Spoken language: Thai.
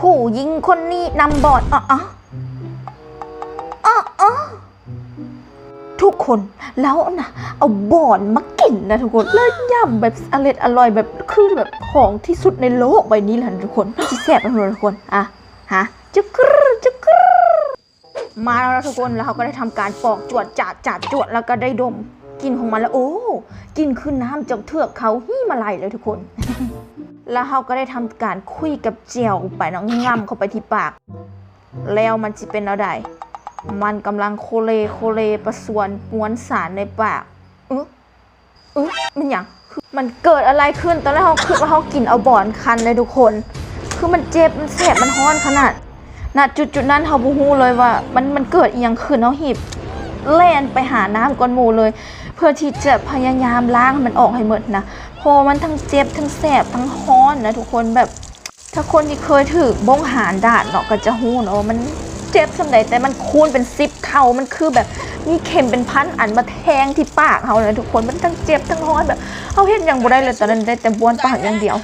ผู้หญิงคนนี้นำบอดอ๋ออ๋ออ๋อทุกคนแล้วนะเอาบอนมากินนะทุกคนแล้วย่ำแบบอร่อยอร่อยแบบคือแบบของที่สุดในโลกใบนี้แหละทุกคนที่แซ่บทุกคนอะฮะจุกรจุกรมาแล้วนะทุกคนแล้วเขาก็ได้ทำการปอกจวดจัดจัดจวดแล้วก็ได้ดมกินของมันแล้วโอ้กินคือน้ำจากเทือกเขาหิมาลัยเลยทุกคน แล้วเขาก็ได้ทำการคุยกับเจียวไปเน้องง่ำเข้าไปที่ปาก แล้วมันจะเป็นอะไรมันกำลังโคเลโคเลประสวนมวนสารในปากเออเออมันอย่างคือมันเกิดอะไรขึ้นตอนแรกเขาคิดว่าเขากินเอาบอนคันเลยทุกคน คือมันเจ็บมันแสบมันฮ้อนขนาดณจุดจุดๆนั้นเขาบูฮูเลยว่า มันมันเกิดอหย่างขึ้นเขาหีบ แล่นไปหาน้ำก้นหมูเลย เพื่อที่จะพยายามล้างมันออกให้หมดนะเพอมันทั้งเจ็บทั้งแสบทั้งฮ้อนนะทุกคนแบบถ้าคนที่เคยถือบ้งหานดาดเนาะก็จะหู้เนาะมันเจ็บสำใดแต่มันคูณเป็นซิปเข่ามันคือแบบมีเข็มเป็นพันอันมาแทงที่ปากเขาเลยทุกคนมันทั้งเจ็บทั้งฮ้อนแบบเขาเห็นอย่างบ่ได้เลยตอนนั้นได้แต่บ้วนปากอย่างเดียว